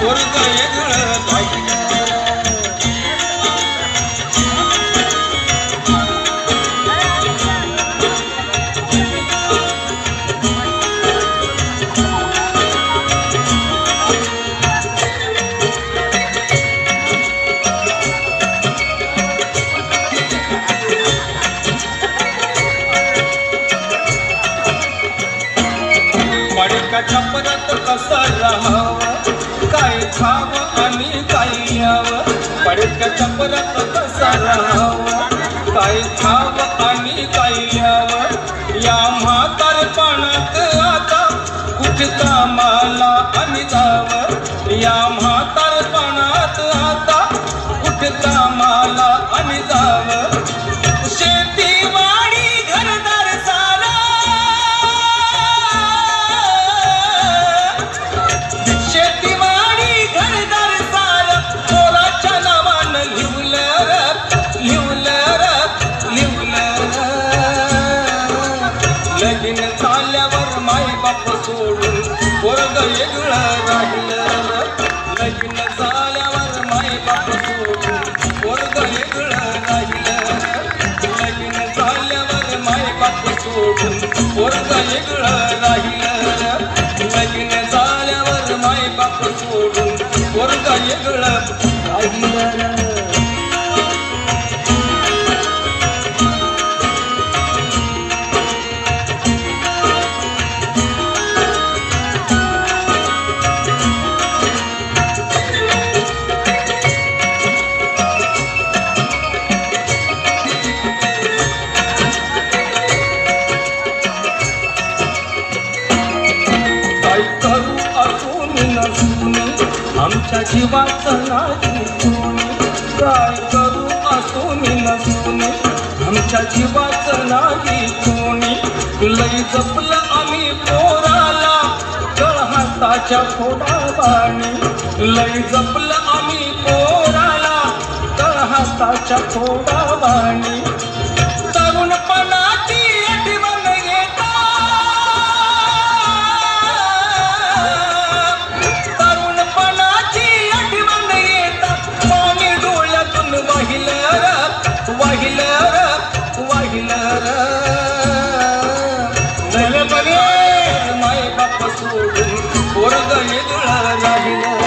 पोरग वेगळं कसं काय खावं आणि काय या म्हातारपणात आता कुठे कामाला आणि जावं? या म्हातारपणात आता कुठे कामाला आणि जावं? झाल्यावर माई बाप सोडून पोरग वेगळं राहिलं. लग्न झाल्यावर माई बाप सोडून पोरग वेगळं राहिलं. लग्न झाल्यावर माई बाप सोडून पोरग वेगळं राहिलं. लग्न झाल्यावर माई बाप सोडून पोरग वेगळं राहिलं. आमच्या जीवात नाही कोणी काय करू असून नसून? आमच्या जीवात नाही कोणी लई जपलं आम्ही पोराला कळहाताच्या फोडावाणी लई जपलं आम्ही पोराला कळहाताच्या फोडावाणी सोडून पोरग वेगळं राहिलं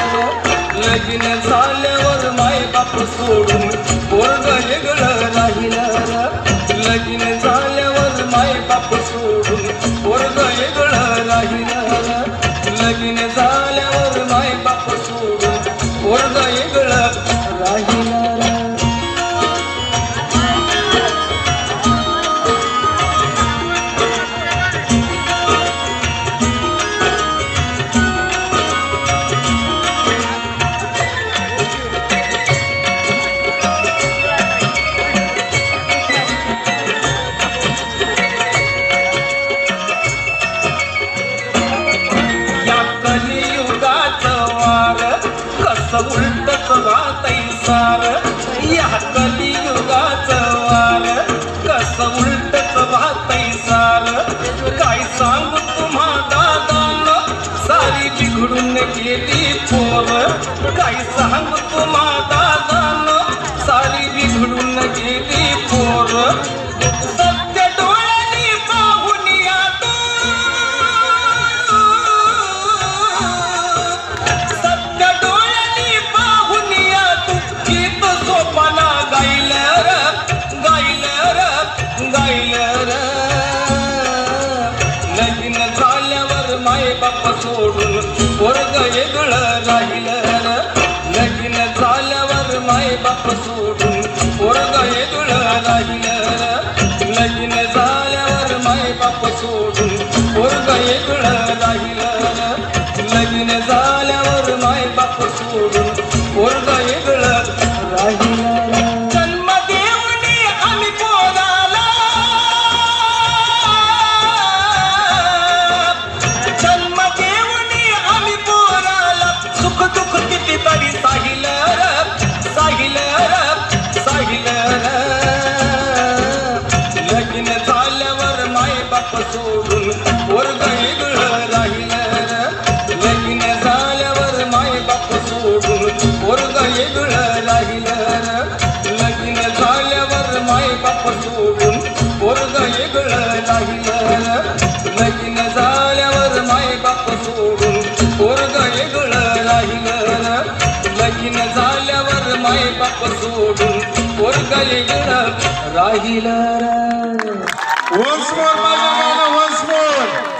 लगीन झाल्यावर माय बाप सोडून पोरग वेगळं राहिलं लगीन झाल्यावर माय बाप सोडून पोरग वेगळं राहिलं लगीन झाल्यावर या कली कलियुगाचं वार. कसं उलटच वाटै साल काय सांगू तुम्हा दादान? सारी बिघडून गेली पोर. काय सांगू तुम्हा दादान? सारी बिघडून गेली पोर. वेगळं राहिलं लगीन झाल्यावर माय बाप सोडून पोरग वेगळं राहिलं लगीन झाल्यावर माय बाप सोडून दुख दुख किती तरी साहिल साहिल साहिल लग्न झाल्यावर माय बाप सोडून वर्ग वेगळ राहिल लग्न झाल्यावर माय बाप सोडून वर्ग वेगळ राहिल लग्न झाल्यावर माय बाप सोडून वर्ग वेगळ राहिल. माय बाप सोडून पोरग